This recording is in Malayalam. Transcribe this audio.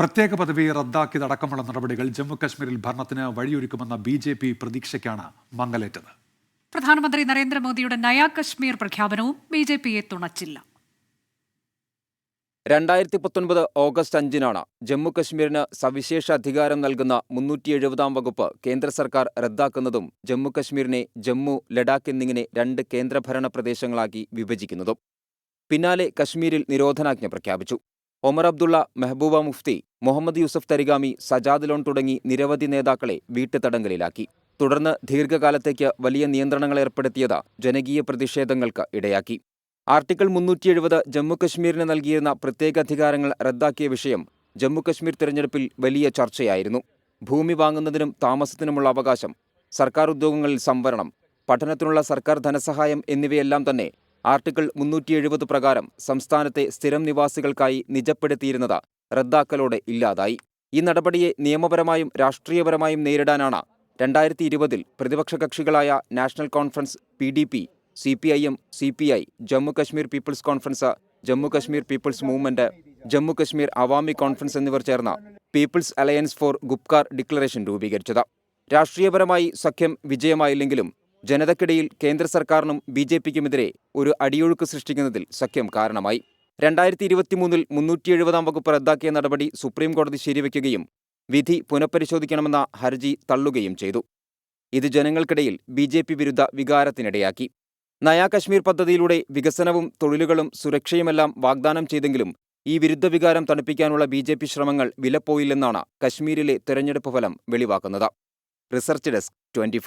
പ്രത്യേക പദവി റദ്ദാക്കിയതടക്കമുള്ള നടപടികൾ ജമ്മു കശ്മീരിൽ ഭരണത്തിന് വഴിയൊരുക്കുമെന്ന ബി ജെ പി പ്രതീക്ഷയ്ക്കാണ് മങ്ങലേറ്റത്. പ്രധാനമന്ത്രി നരേന്ദ്രമോദിയുടെ നയാ കശ്മീർ പ്രഖ്യാപനവും ബി ജെ പിയെ തുണച്ചില്ല. രണ്ടായിരത്തി പത്തൊൻപത് ഓഗസ്റ്റ് അഞ്ചിനാണ് ജമ്മുകശ്മീരിന് സവിശേഷ അധികാരം നൽകുന്ന മുന്നൂറ്റി എഴുപതാം വകുപ്പ് കേന്ദ്ര സർക്കാർ റദ്ദാക്കുന്നതും ജമ്മുകശ്മീരിനെ ജമ്മു ലഡാക്ക് എന്നിങ്ങനെ രണ്ട് കേന്ദ്രഭരണ പ്രദേശങ്ങളാക്കി വിഭജിക്കുന്നതും. പിന്നാലെ കശ്മീരിൽ നിരോധനാജ്ഞ പ്രഖ്യാപിച്ചു. ഒമർ അബ്ദുള്ള മെഹബൂബ മുഫ്തി മുഹമ്മദ് യൂസഫ് തരിഗാമി സജാദ് ലോൺ തുടങ്ങി നിരവധി നേതാക്കളെ വീട്ടുതടങ്കലിലാക്കി. തുടർന്ന് ദീർഘകാലത്തേക്ക് വലിയ നിയന്ത്രണങ്ങൾ ഏർപ്പെടുത്തിയത് ജനകീയ പ്രതിഷേധങ്ങൾക്ക് ഇടയാക്കി. ആർട്ടിക്കിൾ മുന്നൂറ്റി എഴുപത് ജമ്മുകശ്മീരിന് നൽകിയിരുന്ന പ്രത്യേക അധികാരങ്ങൾ റദ്ദാക്കിയ വിഷയം ജമ്മുകശ്മീർ തിരഞ്ഞെടുപ്പിൽ വലിയ ചർച്ചയായിരുന്നു. ഭൂമി വാങ്ങുന്നതിനും താമസത്തിനുമുള്ള അവകാശം സർക്കാർ ഉദ്യോഗങ്ങളിൽ സംവരണം പഠനത്തിനുള്ള സർക്കാർ ധനസഹായം എന്നിവയെല്ലാം തന്നെ ആർട്ടിക്കിൾ മുന്നൂറ്റി എഴുപത് പ്രകാരം സംസ്ഥാനത്തെ സ്ഥിരം നിവാസികൾക്കായി നിജപ്പെടുത്തിയിരുന്നത് റദ്ദാക്കലോടെ ഇല്ലാതായി. ഈ നടപടിയെ നിയമപരമായും രാഷ്ട്രീയപരമായും നേരിടാനാണ് രണ്ടായിരത്തി ഇരുപതിൽ പ്രതിപക്ഷ കക്ഷികളായ National Conference P D P C P I M C P I Jammu Kashmir People's Conference Jammu Kashmir People's Movement Jammu Kashmir Awami Conference എന്നിവർ ചേർന്ന People's Alliance for Gupkar Declaration രൂപീകരിച്ചത്. രാഷ്ട്രീയപരമായി സഖ്യം വിജയമായില്ലെങ്കിലും ജനതയ്ക്കിടയിൽ കേന്ദ്ര സർക്കാരിനും ബി ജെ പിക്കുമെതിരെ ഒരു അടിയൊഴുക്ക് സൃഷ്ടിക്കുന്നതിൽ സഖ്യം കാരണമായി. രണ്ടായിരത്തി ഇരുപത്തിമൂന്നിൽ മുന്നൂറ്റി എഴുപതാം വകുപ്പ് റദ്ദാക്കിയ നടപടി സുപ്രീംകോടതി ശരിവയ്ക്കുകയും വിധി പുനഃപരിശോധിക്കണമെന്ന ഹർജി തള്ളുകയും ചെയ്തു. ഇത് ജനങ്ങൾക്കിടയിൽ ബി ജെ പി വിരുദ്ധ വികാരത്തിനിടയാക്കി. നയാ കശ്മീർ പദ്ധതിയിലൂടെ വികസനവും തൊഴിലുകളും സുരക്ഷയുമെല്ലാം വാഗ്ദാനം ചെയ്തെങ്കിലും ഈ വിരുദ്ധ വികാരം തണുപ്പിക്കാനുള്ള ബി ജെ പി ശ്രമങ്ങൾ വിലപ്പോയില്ലെന്നാണ് കശ്മീരിലെ തെരഞ്ഞെടുപ്പ് ഫലം വെളിവാക്കുന്നത്. Research desk twenty